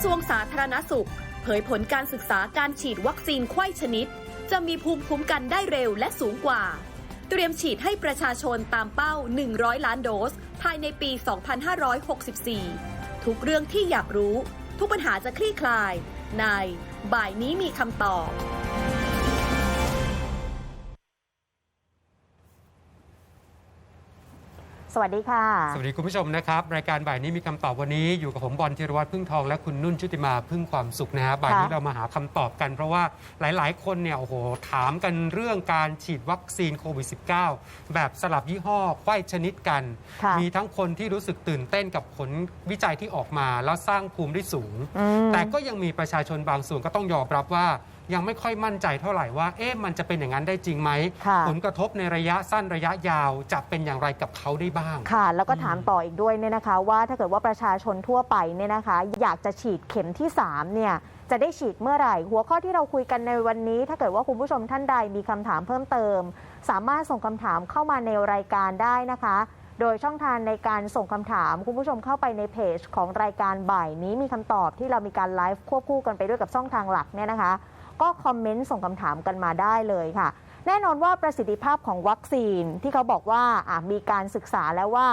ระทรวงสาธารณสุข เผยผลการศึกษาการฉีดวัคซีนไข้ชนิด จะมีภูมิคุ้มกันได้เร็วและสูงกว่า เตรียมฉีดให้ประชาชนตามเป้า 100 ล้านโดส ภายในปี 2564 ทุกเรื่องที่อยากรู้ ทุกปัญหาจะคลี่คลาย ใน บ่ายนี้มีคำตอบ สวัสดีค่ะ สวัสดีคุณผู้ชมนะครับ รายการบ่ายนี้มีคำตอบวันนี้อยู่กับผมบอลธีรวัตรพึ่งทองและคุณนุ่นชุติมาพึ่งความสุขนะฮะบ่ายนี้เรามาหาคำตอบกัน เพราะว่าหลายๆ คนเนี่ยโอ้โหถามกันเรื่องการฉีดวัคซีนโควิด -19 แบบสลับยี่ห้อไขว้ชนิดกันค่ะมีทั้งคนที่รู้สึกตื่นเต้นกับผลวิจัยที่ออกมา แล้วสร้างภูมิได้สูงอืมแต่ก็ยังมีประชาชนบางส่วนก็ต้องยอมรับว่า ยังไม่ค่อยมั่นใจเท่าไหร่ว่าเอ๊ะมันจะเป็นอย่างนั้นได้จริงไหมค่ะผลกระทบในระยะสั้นระยะยาวจะเป็นอย่างไรกับเขาได้บ้าง ค่ะ แล้วก็ถามต่ออีกด้วยเนี่ยนะคะ ว่าถ้าเกิดว่าประชาชนทั่วไปเนี่ยนะคะ อยากจะฉีดเข็มที่3เนี่ยจะได้ฉีดเมื่อไหร่ หัวข้อที่เราคุยกันในวันนี้ ถ้าเกิดว่าคุณผู้ชมท่านใดมีคำถามเพิ่มเติม สามารถส่งคำถามเข้ามาในรายการได้นะคะ โดยช่องทางในการส่งคำถาม คุณผู้ชมเข้าไปในเพจของรายการบ่ายนี้มีคำตอบที่เรามีการไลฟ์ควบคู่กันไปด้วยกับช่องทางหลักเนี่ยนะคะ ก็คอมเมนต์ส่งคำถามกันมาได้เลยค่ะ แน่นอนว่าประสิทธิภาพของวัคซีนที่เขาบอกว่ามีการศึกษาแล้วว่า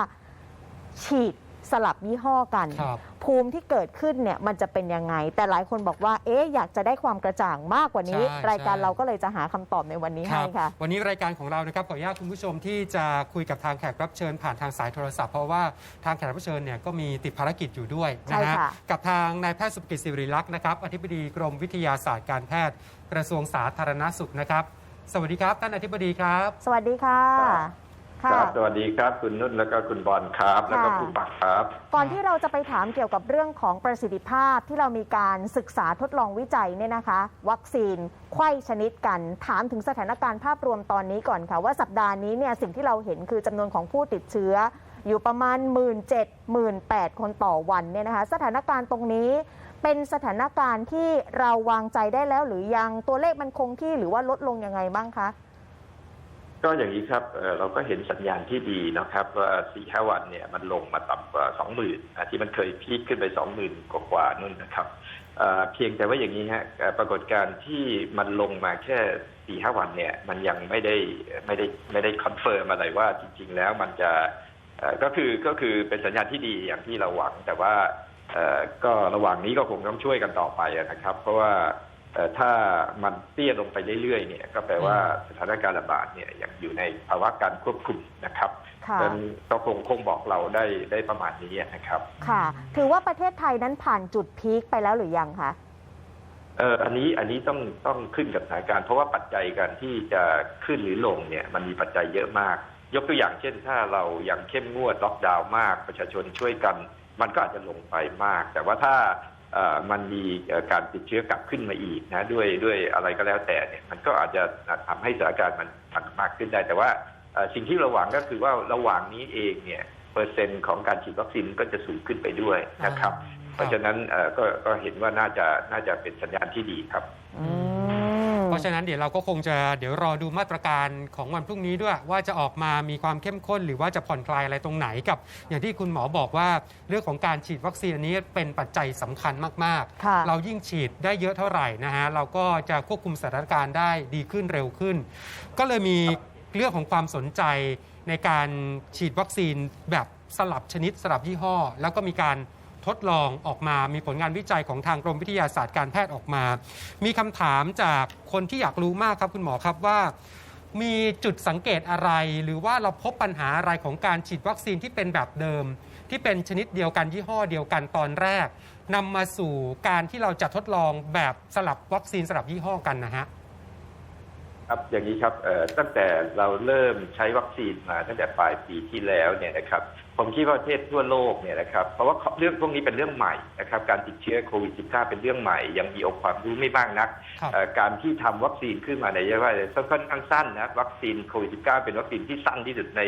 ฉีด สลับยี่ห้อกัน ครับ ภูมิที่เกิดขึ้นเนี่ยมันจะเป็นยังไง แต่หลายคนบอกว่า เอ๊ะอยากจะได้ความกระจ่างมากกว่านี้ ใช่รายการใช่ เราก็เลยจะหาคำตอบในวันนี้คให้รับค่ะ วันนี้รายการของเรานะครับขออนุญาตคุณผู้ชมที่จะคุยกับทางแขกรับเชิญผ่านทางสายโทรศัพท์เพราะว่าทางแขกรับเชิญเนี่ยก็มีติดภารกิจอยู่ด้วยนะใช่ฮะค่ะ กับทางนายแพทย์สุภกิจสิริลักษณ์นะครับอธิบดีกรมวิทยาศาสตร์การแพทย์กระทรวงสาธารณสุขนะครับ สวัสดีครับท่านอธิบดีครับ สวัสดีค่ะ คค่ะรับ สวัสดีครับ คุณนุ่นแล้วก็คุณบอลครับ แล้วก็ค่ะคุณปักครับ ก่อนที่เราจะไปถามเกี่ยวกับเรื่องของประสิทธิภาพที่เรามีการศึกษาทดลองวิจัยเนี่ยนะคะ วัคซีนไข้ชนิดกัน ถามถึงสถานการณ์ภาพรวมตอนนี้ก่อนค่ะว่าสัปดาห์นี้เนี่ยสิ่งที่เราเห็นคือจำนวนของผู้ติดเชื้อ อยู่ประมาณ 1 7 0 0 0 0 8คนต่อวันเนี่ยนะคะ สถานการณ์ตรงนี้เป็นสถานการณ์ที่เราวางใจได้แล้วหรือยังตัวเลขมันคงที่หรือว่าลดลงยังไงบ้างคะ ก็อย่างนี้ครับเราก็เห็นสัญญาณที่ดีนะครับว่าสี่ห้าวันเนี่ยมันลงมาต่ำกว่าสองหมื่นที่มันเคยพีคขึ้นไปสองหมื่นกว่าๆนู่นนะครับเพียงแต่ว่าอย่างนี้ฮะปรากฏการณ์ที่มันลงมาแค่สี่ห้าวันเนี่ยมันยังไม่ได้ไม่ได้ไม่ได้คอนเฟิร์มอะไรว่าจริง ๆ แล้วมันจะก็คือก็คือเป็นสัญญาณที่ดีอย่างที่เราหวัง แต่ว่าก็ระหว่างนี้ก็คงต้องช่วยกันต่อไปนะครับ เพราะว่า ถ้ามันเตี้ยลงไปเรื่อยๆเนี่ยก็แปลว่าสถานการณ์ระบาดเนี่ยยังอยู่ในภาวะการควบคุมนะครับค่ะดังนั้นก็คงคงบอกเราได้ได้ประมาณนี้นะครับ ค่ะ ถือว่าประเทศไทยนั้นผ่านจุดพีคไปแล้วหรือยังคะเอออันนี้อันนี้ต้องต้องขึ้นกับสถานการณ์เพราะว่าปัจจัยการที่จะขึ้นหรือลงเนี่ยมันมีปัจจัยเยอะมาก ยกตัวอย่างเช่น ถ้าเรายังเข้มงวดล็อกดาวน์มากประชาชนช่วยกัน มันก็อาจจะลงไปมาก แต่ว่าถ้าเอ่อ มันมีเอ่อการติดเชื้อกลับขึ้นมาอีกนะด้วยด้วยอะไรก็แล้วแต่เนี่ยมันก็อาจจะทำให้สถานการณ์มันมันมากขึ้นได้ แต่ว่าเอ่อสิ่งที่เราหวังก็คือว่าระหว่างนี้เองเนี่ยเปอร์เซ็นต์ของการฉีดวัคซีนก็จะสูงขึ้นไปด้วยนะครับ เพราะฉะนั้นเอ่อก็ก็เห็นว่าน่าจะน่าจะเป็นสัญญาณที่ดีครับอืมเพ ราะฉะนั้นเดี๋ยวเราก็คงจะเดี๋ยวรอดูมาตรการของวันพรุ่งนี้ด้วย ว่าจะออกมามีความเข้มข้น หรือว่าจะผ่อนคลายอะไรตรงไหนกับ อย่างที่คุณหมอบอกว่าเรื่องของการฉีดวัคซีนอันนี้เป็นปัจจัยสำคัญมากค่ะๆเรายิ่งฉีดได้เยอะเท่าไหร่นะฮะเราก็จะควบคุมสถานการณ์ได้ดีขึ้นเร็วขึ้น ก็เลยมีเรื่องของความสนใจในการฉีดวัคซีนแบบสลับชนิดสลับยี่ห้อ แล้วก็มีการ ทดลองออกมา มีผลงานวิจัยของทางกรมวิทยาศาสตร์การแพทย์ออกมา มีคำถามจากคนที่อยากรู้มากครับคุณหมอครับว่า มีจุดสังเกตอะไร หรือว่าเราพบปัญหาอะไรของการฉีดวัคซีนที่เป็นแบบเดิม ที่เป็นชนิดเดียวกันยี่ห้อเดียวกันตอนแรกนำมาสู่การที่เราจะทดลองแบบสลับวัคซีนสลับยี่ห้อกันนะฮะครับอย่างนี้ครับตั้งแต่เราเริ่มใช้วัคซีนมาตั้งแต่ปลายปีที่แล้วเนี่ยนะครับ ผมคิดว่าประเทศทั่วโลกเนี่ยนะครับเพราะว่าเรื่องพวกนี้เป็นเรื่องใหม่นะครับการติดเชื้อโควิด -19 เป็นเรื่องใหม่ ยังมีองค์ความรู้ไม่มากนักครับเอ่อการที่ทำวัคซีนขึ้นมาในระยะเวลาค่อนข้างสั้นนะวัคซีนโควิด -19 เป็นวัคซีนที่สั้นที่สุดใน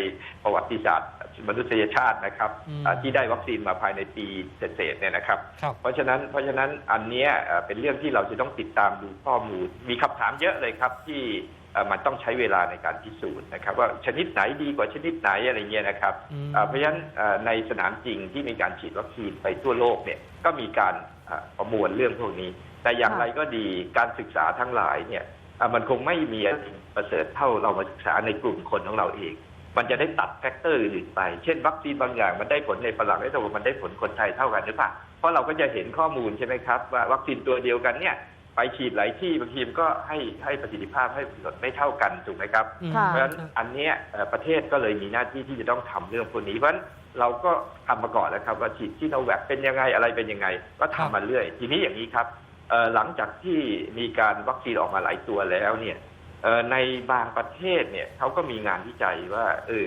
ประวัติศาสตร์มนุษยชาตินะครับอืมเอ่อที่ได้วัคซีนมาภายในปีเศษๆเนี่ยนะครับครับ เพราะฉะนั้นเพราะฉะนั้นอันเนี้ยเอ่อเป็นเรื่องที่เราจะต้องติดตามดูข้อมูลมีคำถามเยอะเลยครับที่เอ่อ มันต้องใช้เวลาในการพิสูจน์นะครับ ว่าชนิดไหนดีกว่าชนิดไหนอะไรเงี้ยนะครับอืมเอ่อเพราะฉะนั้นเอ่อในสนามจริงที่มีการฉีดวัคซีนไปทั่วโลกเนี่ยก็มีการเอ่อประมวลเรื่องพวกนี้ แต่อย่างค่ะไรก็ดีการศึกษาทั้งหลายเนี่ยเอ่อมันคงไม่มีอะไรประเสริฐเท่าเรามาศึกษาในกลุ่มคนของเราเอง มันจะได้ตัดแฟกเตอร์อื่นไป เช่น วัคซีนบางอย่างมันได้ผลในฝรั่งได้แต่ว่ามันได้ผลคนไทยเท่ากันหรือเปล่าเพราะเราก็จะเห็นข้อมูลใช่ไหมครับว่าวัคซีนตัวเดียวกันเนี่ย ไปฉีดหลายที่บางทีมันก็ให้ให้ประสิทธิภาพให้ผลไม่เท่ากันถูกไหมครับ อืม ค่ะ เพราะฉะนั้นอันเนี้ยเอ่อประเทศก็เลยมีหน้าที่ที่จะต้องทำเรื่องพวกนี้เพราะฉะนั้นเราก็ทำมาก่อนแล้วครับว่าฉีดที่เราแวคเป็นยังไงอะไรเป็นยังไง ก็ทำมาเรื่อย ทีนี้อย่างนี้ครับเอ่อหลังจากที่มีการวัคซีนออกมาหลายตัวแล้วเนี่ยเอ่อในบางประเทศเนี่ยเขาก็มีงานวิจัยว่าเออ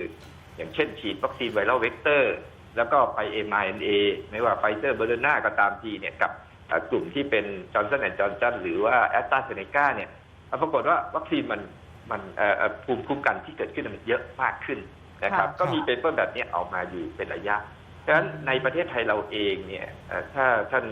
อย่างเช่นฉีดวัคซีนไวรัลเวกเตอร์ แล้วก็ไป mRNA ไม่ว่าไฟเซอร์เบอร์นาก็ตามทีเนี่ยกับเอ่อ กลุ่มที่เป็นจอร์นสันแอนด์จอร์นสันหรือว่าแอสตราเซเนกาเนี่ยเอ่อปรากฏว่าวัคซีนมันมันเอ่อเอ่อภูมิคุ้มกันที่เกิดขึ้นมันเยอะมากขึ้นนะครับค่ะก็มีเปเปอร์แบบนี้ออกมาอยู่เป็นระยะดังนั้นในประเทศไทยเราเองเนี่ยเอ่อถ้าท่าน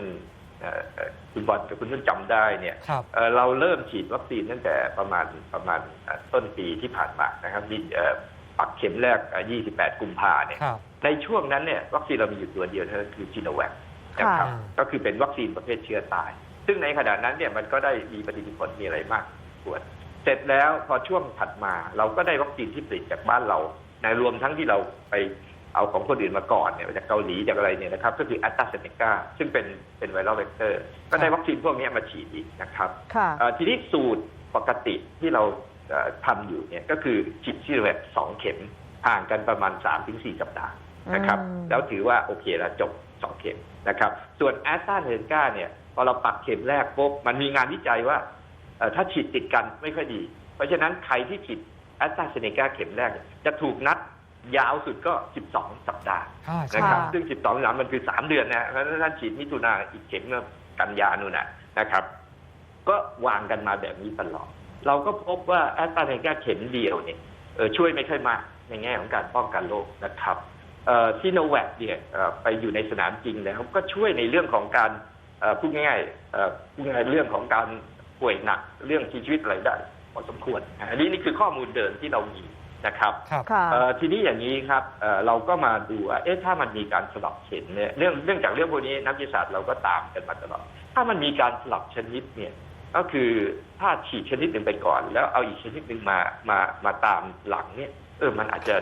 เอ่อเอ่อคุณบอลกับคุณนุ่นจำได้เนี่ยครับเอ่อเราเริ่มฉีดวัคซีนตั้งแต่ประมาณประมาณเอ่อต้นปีที่ผ่านมานะครับมีเอ่อปักเข็มแรกเอ่อ28 กุมภาเนี่ยครับในช่วงนั้นเนี่ยวัคซีนเรามีอยู่ตัวเดียวเท่านั้นคือจีโนแวค นะครับค่ะก็คือเป็นวัคซีนประเภทเชื้อตาย ซึ่งในขณะนั้นเนี่ยมันก็ได้มีประสิทธิผลมีอะไรมากส่วนเสร็จแล้วพอช่วงถัดมาเราก็ได้วัคซีนที่ผลิตจากบ้านเราในรวมทั้งที่เราไปเอาของคนอื่นมาก่อนเนี่ยจากเกาหลีจากอะไรเนี่ยนะครับ ก็คือแอตตราเซเนกาซึ่งเป็นเป็นไวรัลเวกเตอร์ ก็ได้วัคซีนพวกนี้มาฉีดอีกนะครับค่ะเอ่อทีนี้สูตรปกติที่เราเอ่อทำอยู่เนี่ยก็คือฉีดซีโนแวคสองเข็มห่างกันประมาณ3าถึงสสัปดาห์นะครับอืมแล้วถือว่าโอเคแล้วจบ สองเข็มนะครับ ส่วนแอสตราเซเนกาเนี่ยพอเราปักเข็มแรกปุ๊บมันมีงานวิจัยว่าเอ่อถ้าฉีดติดกันไม่ค่อยดี เพราะฉะนั้นใครที่ฉีดแอสตราเซเนกาเข็มแรกเนี่ยจะถูกนัดยาวสุดก็ 12 สัปดาห์อ่าใช่นะครับค่ะซึ่ง 12สามมันคือ 3 เดือนนะเพราะฉะนั้นท่านฉีดมิถุนาอีกเข็มเมื่อกันยานู่นนะนะครับ ก็วางกันมาแบบนี้ตลอด เราก็พบว่าแอสตราเซเนกาเข็มเดียวเนี่ยเออช่วยไม่ค่อยมากในแง่ของการป้องกันโรคนะครับ ซีโนแวคเนี่ยเอ่อไปอยู่ในสนามจริงแล้วก็ช่วยในเรื่องของการเอ่อพูดง่ายๆเอ่อพูดง่ายๆเรื่องของการป่วยหนักเรื่องชีวิตอะไรได้พอสมควรอันนี้นี่คือข้อมูลเดิมที่เรามีนะครับครับค่ะเอ่อทีนี้อย่างนี้ครับเอ่อเราก็มาดูว่าเอ๊ะถ้ามันมีการสลับเข็มเนี่ยเรื่องเรื่องจากเรื่องพวกนี้นักวิทยาศาสตร์เราก็ตามกันมาตลอดถ้ามันมีการสลับชนิดเนี่ยก็คือถ้าฉีดชนิดหนึ่งไปก่อน แล้วเอาอีกชนิดหนึ่งมามามาตามหลังเนี่ยเออมันอาจจะ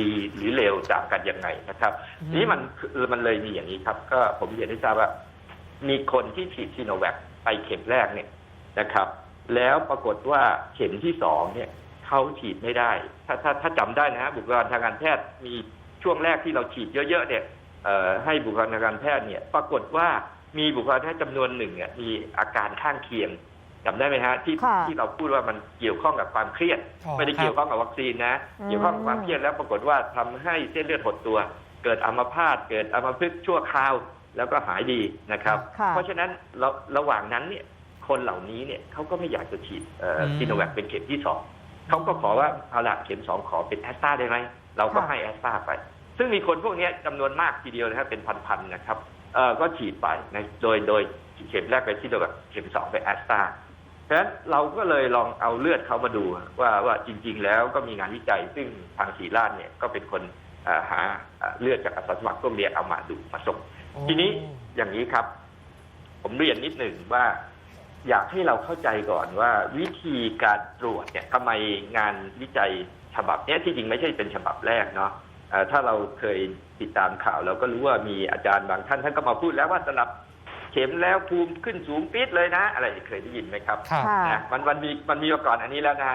ดีหรือเลวจากกันยังไงนะครับอืมทีนี้มันคือมันเลยมีอย่างนี้ครับ ก็ผมเรียนให้ทราบว่า มีคนที่ฉีดซีโนแวคไปเข็มแรกเนี่ยนะครับ แล้วปรากฏว่าเข็มที่สองเนี่ยเขาฉีดไม่ได้ ถ้าถ้าถ้าจำได้นะฮะบุคลากรทางการแพทย์มีช่วงแรกที่เราฉีดเยอะๆเนี่ยเอ่อให้บุคลากรทางการแพทย์เนี่ย ปรากฏว่ามีบุคลากรทางการแพทย์จำนวนหนึ่งอะมีอาการข้างเคียง จำได้ไหมฮะที่ค่ะที่เราพูดว่ามันเกี่ยวข้องกับความเครียด อ๋อไม่ได้เกี่ยวข้องกับวัคซีนนะ อืม เกี่ยวข้องกับความเครียดแล้วปรากฏว่าทำให้เส้นเลือดหดตัว เกิดอัมพาตเกิดอัมพฤกษ์ชั่วคราวแล้วก็หายดีนะครับ ค่ะ เพราะฉะนั้นเราระหว่างนั้นเนี่ยคนเหล่านี้เนี่ยเขาก็ไม่อยากจะฉีดอืมซีโนแวคเป็นเข็มที่สองเขาก็ขอว่าเอาละเข็มสองขอเป็นแอสตราได้ไหมเราก็ค่ะ ให้แอสตราไป ซึ่งมีคนพวกเนี้ยจำนวนมากทีเดียวนะครับเป็นพันๆนะครับเอ่อก็ฉีดไปนะโดยโดยเข็มแรกไปซีโนแวคเข็มสองไปแอสตราเพราะ ฉะนั้นเราก็เลยลองเอาเลือดเขามาดูว่าว่าจริง ๆ แล้วก็มีงานวิจัย ซึ่งทางศรีราชเนี่ยก็เป็นคนเอ่อหาเอ่อเลือดจากอาสาสมัครร่วมเรียนเอามาดูมาส่งทีนี้อย่างนี้ครับ ผมเรียนนิดหนึ่งว่า อยากให้เราเข้าใจก่อนว่าวิธีการตรวจเนี่ยทำไมงานวิจัยฉบับเนี้ยที่จริงไม่ใช่เป็นฉบับแรกเนาะเอ่อถ้าเราเคยติดตามข่าวเราก็รู้ว่ามีอาจารย์บางท่านท่านก็มาพูดแล้วว่าสลับเข็มแล้วภูมิขึ้นสูงปี๊ดเลยนะ อะไรเคยได้ยินไหมครับครับ ค่ะ นะมันมันมีมันมีมาก่อนอันนี้แล้วนะ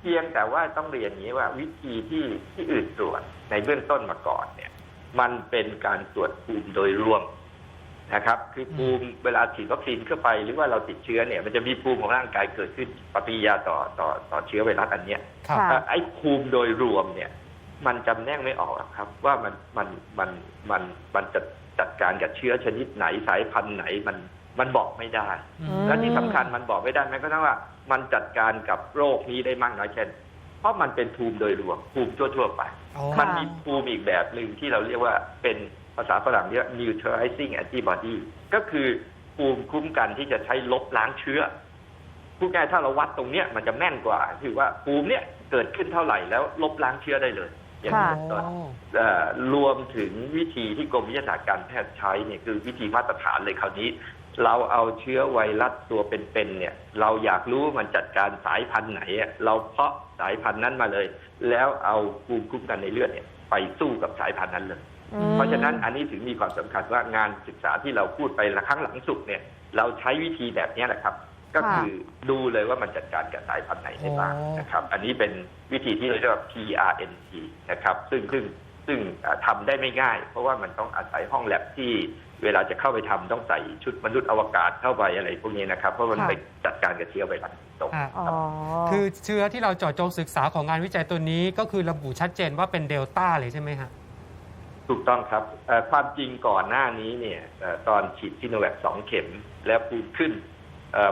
เพียงแต่ว่าต้องเรียนอย่างนี้ว่าวิธีที่ที่อื่นตรวจในเบื้องต้นมาก่อนเนี่ย มันเป็นการตรวจภูมิโดยรวมนะครับ คือภูมิเวลาฉีดวัคซีนเข้าไปหรือว่าเราติดเชื้อเนี่ยมันจะมีภูมิของร่างกายเกิดขึ้นปฏิกิริยาต่อต่อต่อเชื้อไวรัสอันเนี้ย ครับ ค่ะเอ่อไอ้ภูมิโดยรวมเนี่ย มันจำแนกไม่ออกหรอกครับ ว่ามันมันมันมันมันจะ จัดการกับเชื้อชนิดไหนสายพันธุ์ไหนมันมันบอกไม่ได้อือืมมและที่สำคัญมันบอกไม่ได้แม้กระทั่งว่า มันจัดการกับโรคนี้ได้มากน้อยเช่นเพราะมันเป็นภูมิโดยรวมภูมิทั่วๆไปอ๋อค่ะมันมีภูมิอีกแบบหนึ่งที่เราเรียกว่าเป็นภาษาฝรั่งเรียกว่า neutralizing antibody ก็คือภูมิคุ้มกันที่จะใช้ลบล้างเชื้อพูดง่ายๆถ้าเราวัดตรงเนี้ยมันจะแม่นกว่า คือว่าภูมิเนี่ยเกิดขึ้นเท่าไหร่แล้วลบล้างเชื้อได้เลย อย่างนี้ค่ะเป็นต้นเอ่อรวมถึงวิธีที่กรมวิทยาศาสตร์การแพทย์ใช้เนี่ยคือวิธีมาตรฐานเลยคราวนี้ เราเอาเชื้อไวรัสตัวเป็นๆเนี่ย เราอยากรู้ว่ามันจัดการสายพันธุ์ไหนอะเราเพาะสายพันธุ์นั้นมาเลย แล้วเอาภูมิคุ้มกันในเลือดเนี่ยไปสู้กับสายพันธุ์นั้นเลย อืม เพราะฉะนั้นอันนี้ถึงมีความสำคัญว่างานศึกษาที่เราพูดไปละครั้งหลังสุดเนี่ย เราใช้วิธีแบบเนี้ยแหละครับ ก็คือดูเลยว่ามันจัดการกับสายพันธุ์ไหนได้บ้างอ๋อนะครับ อันนี้เป็นวิธีที่เราเรียกว่า PRNT นะครับ ซึ่งซึ่งซึ่งอ่าทำได้ไม่ง่าย เพราะว่ามันต้องอาศัยห้องแลบที่เวลาจะเข้าไปทำต้องใส่ชุดมนุษย์อวกาศเข้าไปอะไรพวกนี้นะครับ เพราะมันค่ะไปจัดการกับเชื้อไวรัสตรงอะอ๋อคือเชื้อที่เราเจาะจงศึกษาของงานวิจัยตัวนี้ก็คือระบุชัดเจนว่าเป็นเดลต้าเลยใช่ไหมฮะถูกต้องครับเอ่อความจริงก่อนหน้านี้เนี่ยเอ่อตอนฉีดซิโนแวคสองเข็มแล้วภูมิขึ้นเออ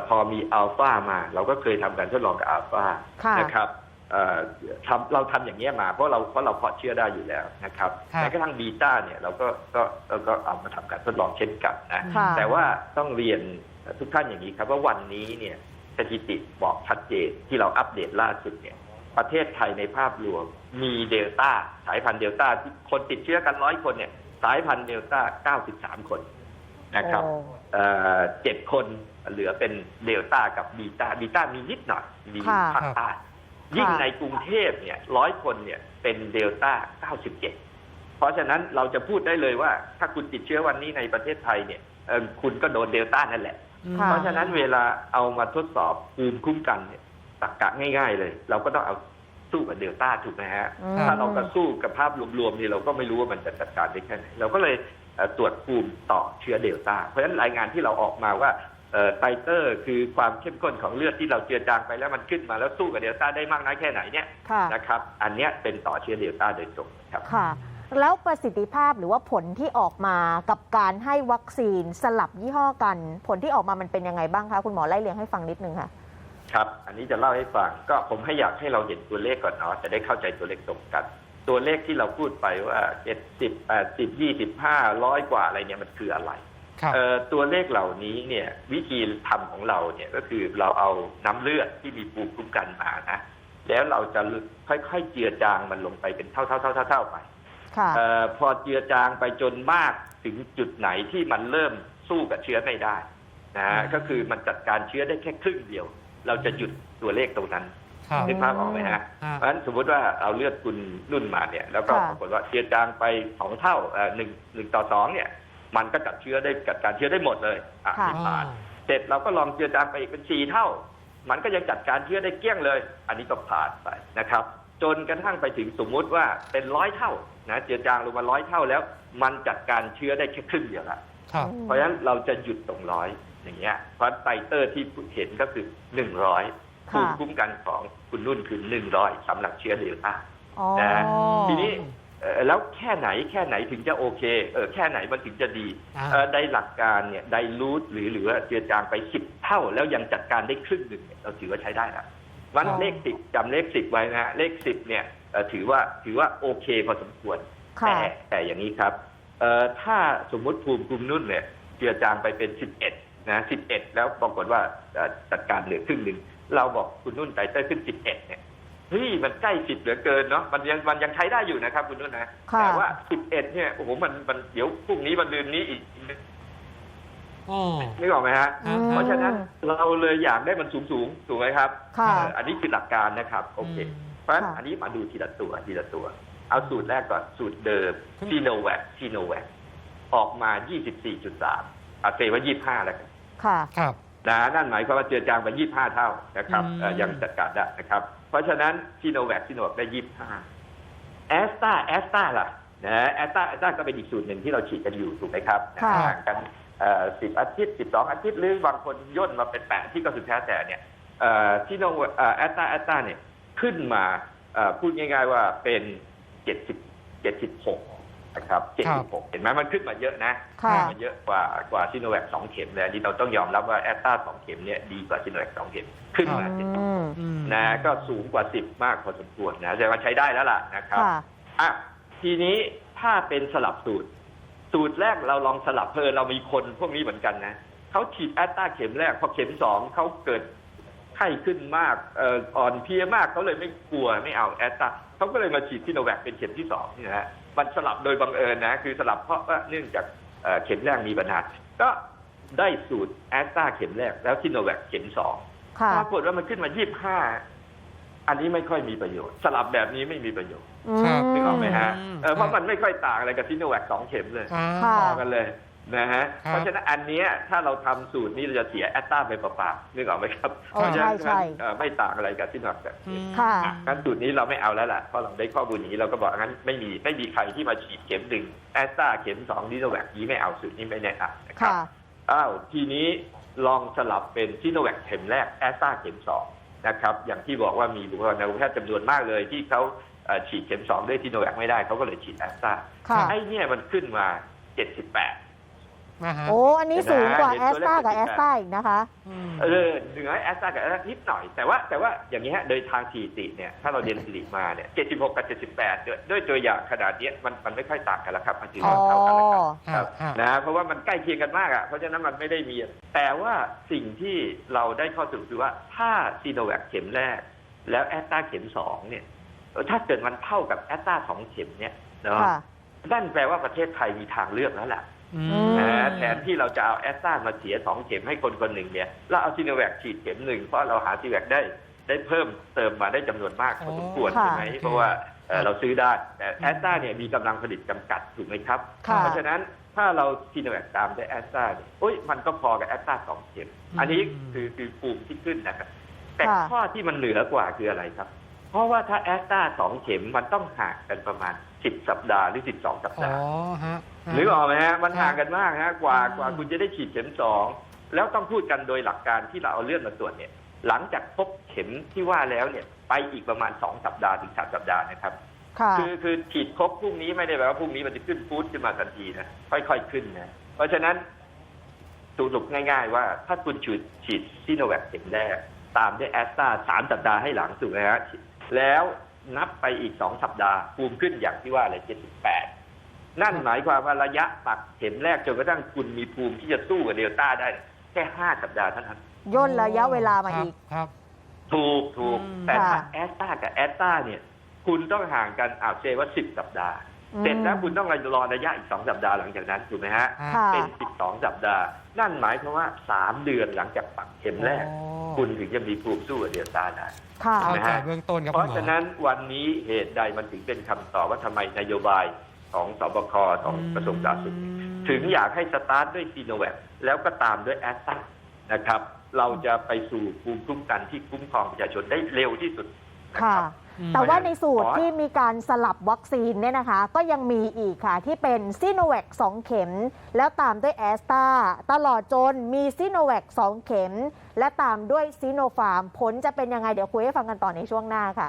พอมีอัลฟามา เราก็เคยทำการทดลองกับอัลฟาค่ะนะครับเอ่อทำเราทำอย่างนี้ยมาเพราะเราเพราะเราเพาะเชื้อได้อยู่แล้วนะครับครับแม้กระทั่งบีต้าเนี่ยเราก็ก็เราก็เอามาทำการทดลองเช่นกันนะค่ะแต่ว่าต้องเรียนทุกท่านอย่างนี้ครับว่าวันนี้เนี่ยสถิติบอกชัดเจนที่เราอัปเดตล่าสุดเนี่ยประเทศไทยในภาพรวมมีเดลต้าสายพันธุ์เดลต้าที่คนติดเชื้อกันร้อยคนเนี่ยสายพันธุ์เดลต้า93 คนนะครับโอ้เอ่อเจ็ดคน เหลือเป็นเดลต้ากับบีต้าบีต้ามีนิดหน่อยมีค่ะภาคใต้ยิ่งในกรุงเทพเนี่ยร้อยคนเนี่ยเป็นเดลต้า 97 เพราะฉะนั้นเราจะพูดได้เลยว่า ถ้าคุณติดเชื้อวันนี้ในประเทศไทยเนี่ยเอิ่มคุณก็โดนเดลต้านั่นแหละ ค่ะ เพราะฉะนั้นเวลาเอามาทดสอบภูมิคุ้มกันเนี่ยตักกะง่าย ๆ เลย เราก็ต้องเอาสู้กับเดลต้าถูกไหมฮะ อืม ถ้าเราก็สู้กับภาพรวมๆนี่เราก็ไม่รู้ว่ามันจะจัดการได้แค่ไหนเราก็เลยเอ่อตรวจภูมิต่อเชื้อเดลต้าเพราะฉะนั้นรายงานที่เราออกมาว่าเอ่อ ไตเตอร์คือความเข้มข้นของเลือดที่เราเจือจางไปแล้วมันขึ้นมาแล้วสู้กับเดลต้าได้มากน้อยแค่ไหนเนี่ยค่ะนะครับ อันเนี้ยเป็นต่อเชื้อเดลต้าโดยตรงครับค่ะ แล้วประสิทธิภาพหรือว่าผลที่ออกมากับการให้วัคซีนสลับยี่ห้อกัน ผลที่ออกมามันเป็นยังไงบ้างคะคุณหมอไล่เรียงให้ฟังนิดนึงค่ะครับ อันนี้จะเล่าให้ฟังก็ผมให้อยากให้เราเห็นตัวเลขก่อนเนาะจะได้เข้าใจตัวเลขตรงกัน ตัวเลขที่เราพูดไปว่าเจ็ดสิบแปดสิบยี่สิบห้าร้อยกว่าอะไรเนี่ยมันคืออะไรครับเอ่อ ตัวเลขเหล่านี้เนี่ยวิธีทำของเราเนี่ยก็คือเราเอาน้ำเลือดที่มีภูมิคุ้มกันมานะแล้วเราจะค่อยๆเจือจางมันลงไปเป็นเท่าๆๆๆๆไปค่ะเอ่อพอเจือจางไปจนมากถึงจุดไหนที่มันเริ่มสู้กับเชื้อไม่ได้นะฮะอืมก็คือมันจัดการเชื้อได้แค่ครึ่งเดียว เราจะหยุดตัวเลขตรงนั้นครับนึกภาพออกไหมฮะอ่าเพราะฉะนั้นสมมติว่าเอาเลือดคุณรุ่นมาเนี่ย แล้วก็ค่ะปรากฏว่าเจือจางไปสองเท่าเอ่อหนึ่งหนึ่งต่อสองเนี่ย มันก็จัดเชื้อได้จัดการเชื้อได้หมดเลยอะค่ะ ที่ผ่านเสร็จเราก็ลองเจือจางไปอีกเป็นสี่เท่า มันก็ยังจัดการเชื้อได้เกลี้ยงเลย อันนี้ก็ผ่านไปนะครับ จนกระทั่งไปถึงสมมุติว่าเป็นร้อยเท่านะเจือจางลงมาร้อยเท่าแล้ว มันจัดการเชื้อได้แค่ครึ่งเดียวละ ครับ เพราะฉะนั้นเราจะหยุดตรงร้อยอย่างเงี้ยเพราะไตเตอร์ที่เห็นก็คือหนึ่งร้อยภูค่ะมิคุ้มกันของคุณนุ่นคือหนึ่งร้อยสำหรับเชื้อเดลต้า อ๋อ นะทีนี้เอ่อ แล้วแค่ไหนแค่ไหนถึงจะโอเคเออแค่ไหนมันถึงจะดีอ่าเอ่อได้หลักการเนี่ยไดรูทหรือหรือว่าเจือจางไปสิบเท่า แล้วยังจัดการได้ครึ่งหนึ่งเนี่ยเราถือว่าใช้ได้ละวันอ๋อเลขสิบจำเลขสิบไว้นะฮะเลขสิบเนี่ยเอ่อถือว่าถือว่าโอเคพอสมควรค่ะแต่แต่อย่างนี้ครับเอ่อถ้าสมมุติภูมิคุมนุ่นเนี่ยเจือจางไปเป็นสิบเอ็ดนะสิบเอ็ดแล้วปรากฏว่าเอ่อจัดการเหลือครึ่งหนึ่งเราบอกคุณนุ่นไตเตอร์ขึ้นสิบเอ็ดเนี่ย เฮ้ยมันใกล้สิบเหลือเกินเนาะมันยังมันยังใช้ได้อยู่นะครับ คุณนุ่นนะค่ะ แต่ว่าสิบเอ็ดเนี่ยโอ้โหมันมันเดี๋ยวพรุ่งนี้มันลืนนี้อีกอ๋อ นึกออกไหมฮะอืม เพราะฉะนั้นเราเลยอยากได้มันสูงสูงๆถูกไหมครับค่ะ เอ่ออันนี้คือหลักการนะครับโอเคมเพราะฉะนั้นค่ะ อันนี้มาดูทีละตัวทีละตัว เอาสูตรแรกก่อนสูตรเดิมครับ ซีโนแวคซีโนแวคออกมา 24.3อาเซว่า 25 แล้วกัน ค่ะ ครับ นะนั่นหมายความว่าเจือจางไป 25 เท่านะครับอืมเอ่อยังจัดการได้นะครับ เพราะฉะนั้นซีโนแวคซีโนแวคได้ 25แอสตาแอสตาล่ะนะแอสตาแอสตาก็เป็นอีกสูตรหนึ่งที่เราฉีดกันอยู่ถูกไหมครับค่ะห่างกันสิบอาทิตย์12อาทิตย์หรือบางคนย่นมาเป็น8ที่ก็สุดแท้แต่เนี่ยซีโนแอสตาแอสตาเนี่ยขึ้นมาเอ่อพูดง่าย ๆว่าเป็น 70 76 นะครับครับ76 เห็นไหมมันขึ้นมาเยอะนะค่ะขึ้นมาเยอะกว่ากว่าซิโนแวคสองเข็มเลยอันนี้เราต้องยอมรับว่าแอสตราสองเข็มเนี่ยดีกว่าซิโนแวคสองเข็มขึ้นมาอืเจ็ดมอืม นะก็สูงกว่าสิบมากพอสมควรนะแต่ว่าใช้ได้แล้วล่ะนะครับ ค่ะ อะทีนี้ถ้าเป็นสลับสูตร สูตรแรกเราลองสลับเพอเรามีคนพวกนี้เหมือนกันนะเขาฉีดแอสตราเข็มแรกพอเข็มสองเขาเกิด ไข้ขึ้นมากเอ่ออ่อนเพลียมากเขาเลยไม่กลัวไม่เอาแอสตราเขาก็เลยมาฉีดซิโนแวคเป็นเข็มที่สองนี่นะฮะมันสลับโดยบังเอิญนะ คือสลับเพราะว่าเนื่องจากเอ่อเข็มแรกมีปัญหาก็ได้สูตรแอสตราเข็มแรกแล้วซิโนแวคเข็มสองค่ะปรากฏว่ามันขึ้นมายี่บห้าอันนี้ไม่ค่อยมีประโยชน์ สลับแบบนี้ไม่มีประโยชน์ครับนึกออกไหมฮะอืมเออเพราะมันไม่ค่อยต่างอะไรกับซิโนแวคสองเข็มเลยอ่าค่ะพอกันเลย นะฮะครับ เพราะฉะนั้นอันเนี้ยถ้าเราทำสูตรนี้เราจะเสียแอตตาไปเปล่าๆนึกออกไหมครับอ๋อเพราะฉะนั้นใช่ใช่ เอ่อไม่ต่างอะไรกับซิโนแวคแบบอืนี้มค่ะอะ งั้นสูตรนี้เราไม่เอาแล้วล่ะเพราะเราได้ข้อมูลอย่างนี้เราก็บอกงั้นไม่มีไม่มีใครที่มาฉีดเข็มหนึ่งแอสตาเข็มสองซิโนแวคนี้ไม่เอาสูตรนี้ไม่แนะนำนะครับ ค่ะ อ้าวทีนี้ลองสลับเป็นซิโนแวคเข็มแรกแอสตราเข็มสองนะครับอย่างที่บอกว่ามีบุคลากรทางการแพทย์จำนวนมากเลย ที่เขาเอ่อฉีดเข็มสองด้วยซิโนแวคไม่ได้เขาก็เลยฉีดแอสตราค่ะ ไอ้เนี่ยมันขึ้นมา 78 อ่าฮะโอ้อันนี้สูงกว่าเห็แอนสตัวเลขตากับ78แอสตาอีกนะคะมเออเหนือแอสตรากับแอสตรานิดหน่อยแต่ว่าแต่ว่าอย่างนี้ฮะโดยทางสถิติเนี่ยถ้าเราเรียนสถิติมาเนี่ย76 กับ 78ด้วยด้วยตัวอย่างขนาดเนี้ยมันมันไม่ค่อยต่างกันแล้วครับมันถืออ๋อว่าเท่ากันแล้วครับ ครับฮะ นะเพราะว่ามันใกล้เคียงกันมากอะเพราะฉะนั้นมันไม่ได้มี แต่ว่าสิ่งที่เราได้ข้อสรุปคือว่าถ้าซีโนแวคเข็มแรก แล้วแอตตาเข็มสองเนี่ยเออถ้าเกิดมันเท่ากับแอตตาสองเข็มเนี่ยเนาะค่ะ นั่นแปลว่าประเทศไทยมีทางเลือกแล้วแหละอือืมม นะแทนที่เราจะเอาแอตตามาเสียสองเข็มให้คนคนหนึ่งเนี่ยแล้วเอาซีโนแวคฉีดเข็มหนึ่งเพราะเราหาซีโนแวคได้ได้เพิ่มเติมมาได้จำนวนมากพอสมควรค่ะใช่ไหมเพราะว่าเอ่อเราซื้อได้แต่แอตตาเนี่ยมีกำลังผลิตจำกัดถูกไหมครับค่ะเพราะฉะนั้นถ้าเราซีโนแวคตามด้วยแอสตราเนี่ยโอ้ยมันก็พอกับแอสตราสองเข็ม อันนี้คือคือภูมิที่ขึ้นนะครับแต่ค่ะข้อที่มันเหนือกว่าคืออะไรครับ เพราะว่าถ้าแอสตราสองเข็มมันต้องห่างกันประมาณ สิบสัปดาห์หรือสิบสองสัปอ๋อดาห์ฮะหรือออกไหมฮะมันครับห่างกันมากฮะกว่าอืม กว่าคุณจะได้ฉีดเข็มสองแล้วต้องพูดกันโดยหลักการที่เราเอาเลือดมาตรวจเนี่ย หลังจากพบเข็มที่ว่าแล้วเนี่ย ไปอีกประมาณสองสัปดาห์ถึงสามสัปดาห์นะครับ ค่ะ คือคือฉีดครบพรุ่งนี้ไม่ได้แปลว่าพรุ่งนี้มันจะขึ้นฟูดขึ้นมาทันทีนะค่อยๆขึ้นนะเพราะฉะนั้นสรุปง่าย ๆ ว่าถ้าคุณฉีดฉีดซีโนแวคเข็มแรกตามด้วยแอสตราสามสัปดาห์ให้หลังถูกไหมฮะแล้ว นับไปอีกสองสัปดาห์ภูมิขึ้นอย่างที่ว่าเลยเจ็ดสิบแปดนั่นหมายความว่าระยะปักเข็มแรกจนกระทั่งคุณมีภูมิที่จะสู้กับเดลต้าได้ แค่ห้าสัปดาห์เท่านั้นย่นระยะเวลามาอีกครับ ถูกถูกอืมแต่ถ้าค่ะแอสตรากับแอสตราเนี่ย คุณต้องห่างกันอาเซว่าสิบสัปดาห์อืมเสร็จแล้วคุณต้องรอระยะอีกสองสัปดาห์หลังจากนั้นถูกไหมฮะค่ะเป็นสิบสองสัปดาห์ นั่นหมายความว่าสามเดือนหลังจากปักเข็มแรกอ๋อ คุณถึงจะมีภูมิสู้กับเดลต้าได้ค่ะเข้านะใจฮะเบื้องต้นครับเพคุณราะหมอฉะนั้นวันนี้เหตุใดมันถึงเป็นคำตอบว่าทำไมนโยบายของสบคของกระทรวงสาธารณสุขถึงอยากให้สตาร์ทด้วยซีโนแวคแล้วก็ตามด้วยแอสตรานะครับ เราจะไปสู่ภูมิคุ้มกันที่คุ้มครองประชาชนได้เร็วที่สุดนะค่ะครับอืม แต่ว่าในสูตรขอที่มีการสลับวัคซีนเนี่ยนะคะ ก็ยังมีอีกค่ะ ที่เป็นซีโนแวค2เข็ม แล้วตามด้วยแอสตราตลอดจนมีซีโนแวค2เข็ม และตามด้วยซีโนฟาร์ม ผลจะเป็นยังไง เดี๋ยวคุยให้ฟังกันต่อในช่วงหน้าค่ะ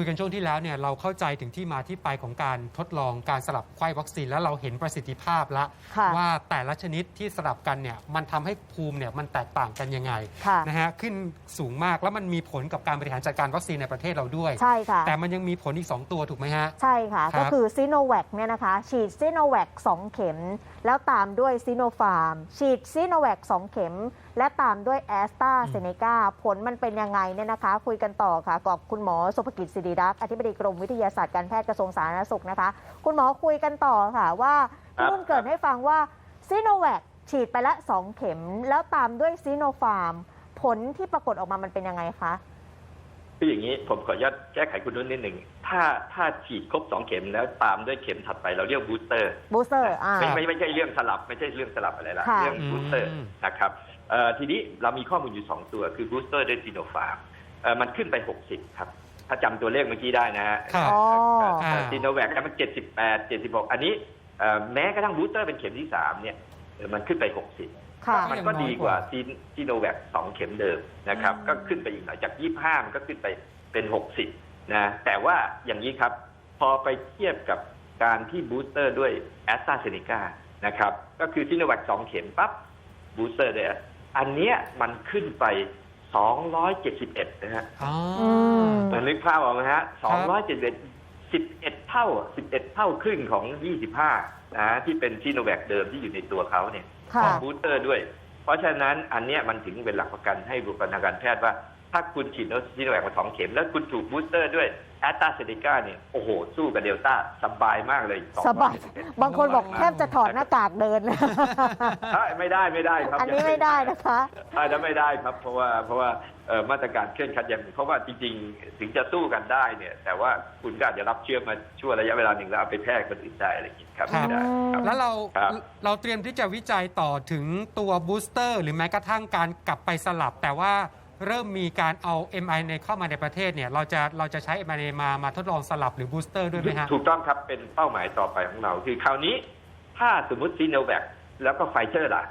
คุยกันช่วงที่แล้วเนี่ยเราเข้าใจถึงที่มาที่ไปของการทดลองการสลับไข้วัคซีน แล้วเราเห็นประสิทธิภาพแล้วค่ะว่าแต่ละชนิดที่สลับกันเนี่ยมันทำให้ภูมิเนี่ยมันแตกต่างกันยังไงค่ะนะฮะขึ้นสูงมากแล้วมันมีผลกับการบริหารจัดการวัคซีนในประเทศเราด้วยใช่ค่ะแต่มันยังมีผลอีก 2 ตัวถูกไหมฮะ ใช่ค่ะครับก็คือซีโนแวคเนี่ยนะคะ ฉีดซีโนแวค2เข็มแล้วตามด้วยซีโนฟาร์ม ฉีดซีโนแวค2เข็ม และตามด้วยแอสตราเซเนกาผลมันเป็นยังไงเนี่ยนะคะ คุยกันต่อค่ะกับคุณหมอสุภกิจสิริรักษ์อธิบดีกรมวิทยาศาสตร์การแพทย์กระทรวงสาธารณสุขนะคะ คุณหมอคุยกันต่อค่ะว่าครับที่นุ่นเกริดให้ฟังว่าซีโนแวคฉีดไปละ 2 เข็ม แล้วตามด้วยซีโนฟาร์ม ผลที่ปรากฏออกมามันเป็นยังไงคะ คืออย่างนี้ผมขออนุญาตแก้ไขคุณนุ่นนิดหนึ่งถ้าถ้าฉีดครบสองเข็มแล้วตามด้วยเข็มถัดไปเราเรียกบูสเตอร์ บูสเตอร์อ่า ไม่ไม่ไม่ใช่เรื่องสลับไม่ใช่เรื่องสลับอะไรละค่ะ เรื่องบูสเตอร์อืม นะครับเอ่อทีนี้เรามีข้อมูลอยู่สองตัวคือบูสเตอร์ด้วยซีโนฟาร์มเอ่อมันขึ้นไป 60 ครับ ถ้าจำตัวเลขเมื่อกี้ได้นะฮะครับอ๋อซีโนแวคมัน 78 76 อันนี้เอ่อแม้กระทั่งบูสเตอร์เป็นเข็มที่ 3 เนี่ยเอ่อมันขึ้นไป 60 ค่ะมันก็ดีกว่าซีซีโนแวคสองเข็มเดิมนะครับอืมก็ขึ้นไปอีกหน่อยจาก25มันก็ขึ้นไปเป็น60นะแต่ว่าอย่างนี้ครับ พอไปเทียบกับการที่บูสเตอร์ด้วยแอสตราเซเนกานะครับ ก็คือซีโนแวคสองเข็มปั๊บบูสเตอร์เนี่ยอันเนี้ยมันขึ้นไป271นะฮะอ๋ออืมมันนึกภาพออกไหมฮะ271 11 เท่า 11 เท่าครึ่งของ 25 นะที่เป็นซีโนแวคเดิมที่อยู่ในตัวเขาเนี่ยค่ะของบูสเตอร์ด้วย เพราะฉะนั้นอันเนี้ยมันถึงเป็นหลักประกันให้บุคลากรทางการแพทย์ว่า ถ้าคุณฉีดซีโนแวคมาสองเข็ม แล้วคุณถูกบูสเตอร์ด้วยแอตตาเซเนกาเนี่ย โอ้โห สู้กับเดลต้าสบายมากเลย200%สบาย บางคนบอกแทบจะถอดหน้ากากเดินเอ้ยไม่ได้ไม่ได้ครับ อันนี้ไม่ได้นะคะอันนั้นไม่ได้ครับ เพราะว่าเพราะว่าเอ่อมาตรการเคร่งครัดอย่างเพราะว่าจริง ๆ ถึงจะสู้กันได้เนี่ย แต่ว่าคุณก็อาจจะรับเชื้อมาช่วงระยะเวลาหนึ่งแล้วเอาไปแพร่คนอื่นได้อะไรอย่างนี้ครับครับไม่ได้ครับแล้วเราครับเราเตรียมที่จะวิจัยต่อถึงตัวบูสเตอร์ หรือแม้กระทั่งการกลับไปสลับแต่ว่า เริ่มมีการเอา mRNA เข้ามาในประเทศเนี่ยเราจะเราจะใช้ mRNA มามาทดลองสลับหรือบูสเตอร์ด้วยไหมฮะถูกต้องครับเป็นเป้าหมายต่อไปของเราคือคราวนี้ ถ้าสมมติซีโนแวคแล้วก็ไฟเซอร์ล่ะ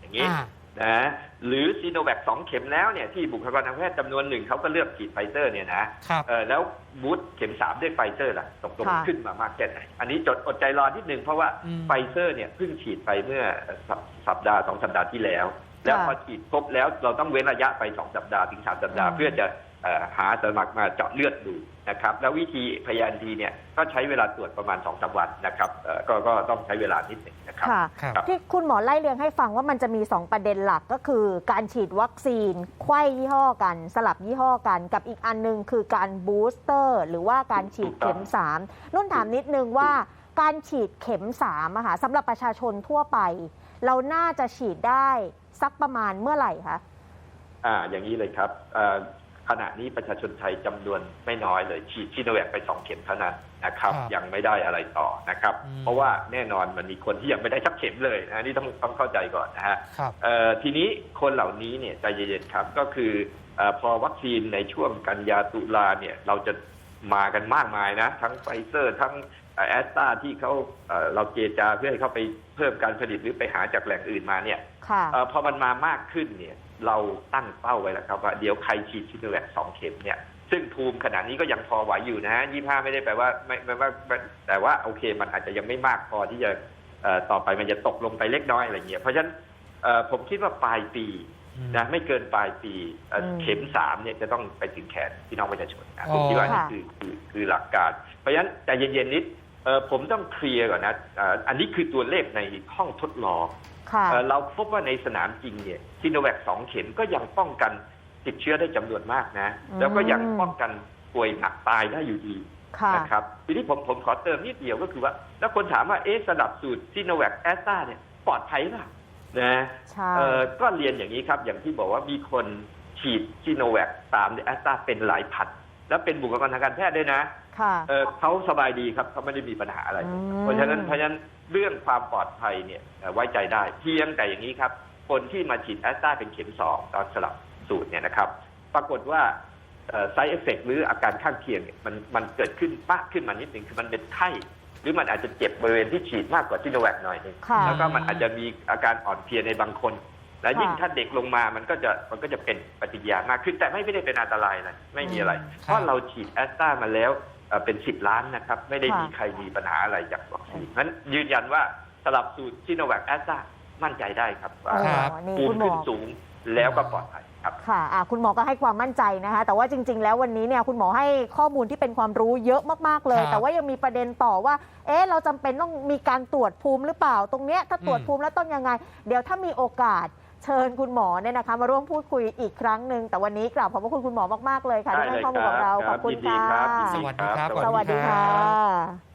อย่างนี้อ่านะหรือซีโนแวคสองเข็มแล้วเนี่ยที่บุคลากรทางแพทย์จำนวนหนึ่งเขาก็เลือกฉีดไฟเซอร์เนี่ยนะครับเออแล้วบูสต์เข็มสามด้วยไฟเซอร์ล่ะตกลงค่ะขึ้นมามากแค่ไหนอันนี้จดอดใจรอนิดนึงเพราะว่าอืมไฟเซอร์เนี่ยเพิ่งฉีดไปเมื่อสัปสัปดาห์สองสัปดาห์ที่แล้ว แล้วพอฉีดครบแล้วเราต้องเว้นระยะไปสองสัปดาห์ถึงสามสัปดาห์อืมเพื่อจะเอ่อหาสมัครมาเจาะเลือดดูนะครับ แล้ววิธีพยานทีเนี่ยก็ใช้เวลาตรวจประมาณสองสามวันนะครับเอ่อก็ก็ต้องใช้เวลานิดหนึ่งนะครับค่ะครับที่คุณหมอไล่เรียงให้ฟังว่ามันจะมี 2 ประเด็นหลักก็คือ การฉีดวัคซีนไข้ยี่ห้อกัน สลับยี่ห้อกัน กับอีกอันหนึงคือการบูสเตอร์ หรือว่าการฉีดเข็ม3นุ่นถามนิดนึงว่าการฉีดเข็ม3อะค่ะสำหรับประชาชนทั่วไป เราน่าจะฉีดได้ สักประมาณเมื่อไหร่คะอ่า อย่างนี้เลยครับเอ่อขณะนี้ประชาชนไทยจำนวนไม่น้อยเลยฉีดชิโนแวคไปสองเข็มเท่านั้นนะครับครับยังไม่ได้อะไรต่อนะครับอืมเพราะว่าแน่นอนมันมีคนที่ยังไม่ได้สักเข็มเลยนะนี่ต้องต้องเข้าใจก่อนนะฮะครับเอ่อทีนี้คนเหล่านี้เนี่ยใจเย็นๆครับก็คือเออพอวัคซีนในช่วงกันยาตุลาเนี่ย เราจะมากันมากมายนะ ทั้งไฟเซอร์ ทั้ง แอสตราที่เขาเอ่อเราเจรจาเพื่อให้เขาไปเพิ่มการผลิตหรือไปหาจากแหล่งอื่นมาเนี่ยค่ะเออพอมันมามากขึ้นเนี่ย เราตั้งเป้าไว้แล้วครับว่าเดี๋ยวใครฉีดชิโนแวคสองเข็มเนี่ยซึ่งภูมิขนาดนี้ก็ยังพอไหวอยู่นะยี่ห้าไม่ได้แปลว่าไม่ไม่ว่าแต่ว่าโอเคมันอาจจะยังไม่มากพอที่จะเอ่อต่อไปมันจะตกลงไปเล็กน้อยอะไรเงี้ยเพราะฉะนั้นเอ่อผมคิดว่าปลายปีนะไม่เกินปลายปีเอ่ออมเข็มสามเนี่ยจะต้องไปถึงแขนพี่น้องประชาชนนะอ๋อผมคิดว่านี่ค่ะคือคือคือหลักการ เพราะฉะนั้นใจเย็นๆนิด เอ่อผมต้องเคลียร์ก่อนนะเอ่ออันนี้คือตัวเลขในห้องทดลองค่ะ เอ่อเราพบว่าในสนามจริงเนี่ยซิโนแวคสองเข็มก็ยังป้องกันติดเชื้อได้จำนวนมากนะ อืม แล้วก็ยังป้องกันป่วยหนักตายได้อยู่ดีค่ะ นะครับทีนี้ผมผมขอเติมนิดเดียวก็คือว่า แล้วคนถามว่าเอ๊ะสลับสูตรซิโนแวคแอสตราเนี่ยปลอดภัยเปล่านะ ใช่ เอ่อก็เรียนอย่างนี้ครับ อย่างที่บอกว่ามีคนฉีดซิโนแวคตามแอสตราเป็นหลายพันแล้วเป็นบุคลากรทางการแพทย์ด้วยนะ ค่ะเออเขาสบายดีครับเขาไม่ได้มีปัญหาอะไร อืม เพราะฉะนั้นเพราะฉะนั้นเรื่องความปลอดภัยเนี่ยเอ่อไว้ใจได้เพียงแต่อย่างนี้ครับ คนที่มาฉีดแอสตราเป็นเข็มสองตอนสลับสูตรเนี่ยนะครับ ปรากฏว่าไซเอฟเฟกหรืออาการข้างเคียงเนี่ยมันมันเกิดขึ้นปะขึ้นมานิดหนึ่งคือมันเป็นไข้ หรือมันอาจจะเจ็บบริเวณที่ฉีดมากกว่าซิโนแวคหน่อยหนึง ค่ะ แล้วก็มันอาจจะมีอาการอ่อนเพลียในบางคน และยิ่งค่ะถ้าเด็กลงมามันก็จะมันก็จะเป็นปฏิกิริยามากขึ้นแต่ไม่ไม่ได้เป็นอันตรายนะไม่มีอะไรอืมเพราะเราฉีดแอสตรามาแล้ว เอ่อเป็นสิบล้านนะครับ ไม่ได้ค่ะมีใครมีปัญหาอะไรจากวัคซีนนั้นยืนยันว่าสลับสูตรซิโนแวคแอสตรามั่นใจได้ครับว่าครับอ๋อนี่ภูคุมิณหมขึ้นอสูงแล้วก็ปลอดภัยครับ ค่ะอะ คุณหมอก็ให้ความมั่นใจนะคะ แต่ว่าจริง ๆ แล้ววันนี้เนี่ยคุณหมอให้ข้อมูลที่เป็นความรู้เยอะมากๆเลย ครับแต่ว่ายังมีประเด็นต่อว่า เอ๊ะเราจำเป็นต้องมีการตรวจภูมิหรือเปล่า ตรงเนี้ยถ้าตรวจอืม ภูมิแล้วต้องยังไง เดี๋ยวถ้ามีโอกาส เชิญคุณหมอเนี่ยนะคะ มาร่วมพูดคุยอีกครั้งหนึ่งแต่วันนี้กราบขอบพระคุณคุณหมอมากๆเลยค่ะที่ให้ข้อมูลกับเราขอบคุณยินดีค่ะครับยินสดีวัสดีครับ สวัสดีค่ะอะ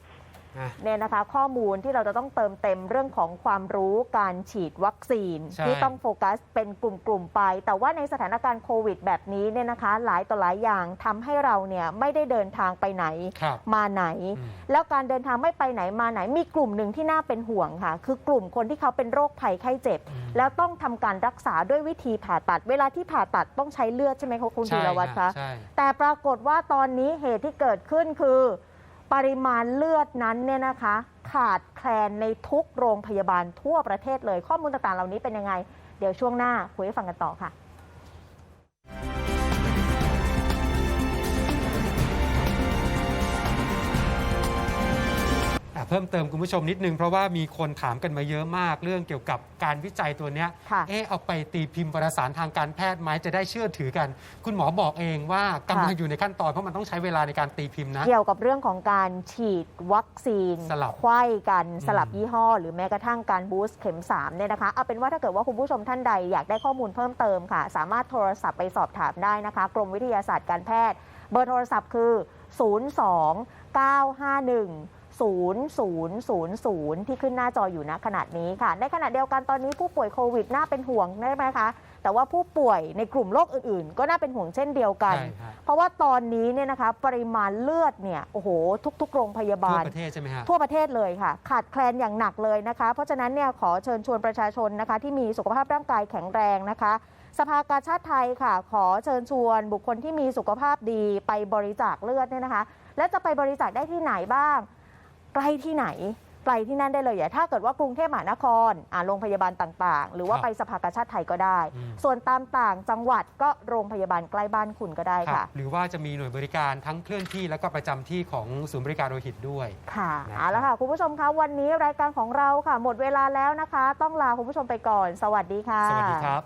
เนี่ยนะคะ ข้อมูลที่เราจะต้องเติมเต็มเรื่องของความรู้การฉีดวัคซีน ใช่ ที่ต้องโฟกัสเป็นกลุ่มๆไป แต่ว่าในสถานการณ์โควิดแบบนี้เนี่ยนะคะ หลายต่อหลายอย่างทำให้เราเนี่ยไม่ได้เดินทางไปไหน ครับ มาไหน อืม แล้วการเดินทางไม่ไปไหนมาไหนมีกลุ่มหนึ่งที่น่าเป็นห่วงค่ะ คือกลุ่มคนที่เขาเป็นโรคภัยไข้เจ็บอืมแล้วต้องทำการรักษาด้วยวิธีผ่าตัด เวลาที่ผ่าตัดต้องใช้เลือดใช่ไหมคะคุณธีรวัตรคะ ใช่ แต่ปรากฏว่าตอนนี้เหตุที่เกิดขึ้นคือ ปริมาณเลือดนั้นเนี่ยนะคะ ขาดแคลนในทุกโรงพยาบาลทั่วประเทศเลย ข้อมูลต่างๆ เหล่านี้เป็นยังไง เดี๋ยวช่วงหน้าคุยให้ฟังกันต่อค่ะ เพิ่มเติมคุณผู้ชมนิดนึง เพราะว่ามีคนถามกันมาเยอะมากเรื่องเกี่ยวกับการวิจัยตัวเนี้ยค่ะเอ๊ะเอาไปตีพิมพ์วารสารทางการแพทย์ไหมจะได้เชื่อถือกัน คุณหมอบอกเองว่ากำลังอยู่ในขั้นตอนเพราะมันต้องใช้เวลาในการตีพิมพ์นะ เกี่ยวกับเรื่องของการฉีดวัคซีนสลับไข้กันอืมสลับยี่ห้อ หรือแม้กระทั่งการบูสต์เข็ม3เนี่ยนะคะเอาเป็นว่าถ้าเกิดว่าคุณผู้ชมท่านใดอยากได้ข้อมูลเพิ่มเติมค่ะ สามารถโทรศัพท์ไปสอบถามได้นะคะ กรมวิทยาศาสตร์การแพทย์ เบอร์โทรศัพท์คือ 02 951 0000 ที่ขึ้นหน้าจออยู่ณขณะนี้ค่ะ ในขณะเดียวกันตอนนี้ผู้ป่วยโควิดน่าเป็นห่วงได้ไหมคะ แต่ว่าผู้ป่วยในกลุ่มโรคอื่นๆ ก็น่าเป็นห่วงเช่นเดียวกัน ใช่ฮะเพราะว่าตอนนี้เนี่ยนะคะปริมาณเลือดเนี่ยโอ้โหทุก ๆ โรงพยาทั่บาวล ประเทศใช่ไหมฮะ ทั่วประเทศเลยค่ะ ขาดแคลนอย่างหนักเลยนะคะ เพราะฉะนั้นเนี่ยขอเชิญชวนประชาชนนะคะ ที่มีสุขภาพร่างกายแข็งแรงนะคะ สภากาชาติไทยค่ะ ขอเชิญชวนบุคคลที่มีสุขภาพดีไปบริจาคเลือดเนี่ยนะคะ และจะไปบริจาคได้ที่ไหนบ้าง ใกล้ที่ไหน ไปที่นั่นได้เลยอย่าถ้าเกิดว่ากรุงเทพมหานครอ่าโรงพยาบาลต่างๆ หรือว่าครับไปสภากาชาติไทยก็ได้ อืม ส่วนตามต่างจังหวัดก็โรงพยาบาลใกล้บ้านคุณก็ได้ครับค่ะ หรือว่าจะมีหน่วยบริการทั้งเคลื่อนที่แล้วก็ประจำที่ของศูนย์บริการโลหิตด้วย ค่ะนะครับ เอาละค่ะ คุณผู้ชมคะวันนี้รายการของเราค่ะ หมดเวลาแล้วนะคะ ต้องลาคุณผู้ชมไปก่อน สวัสดีค่ะ สวัสดีครับ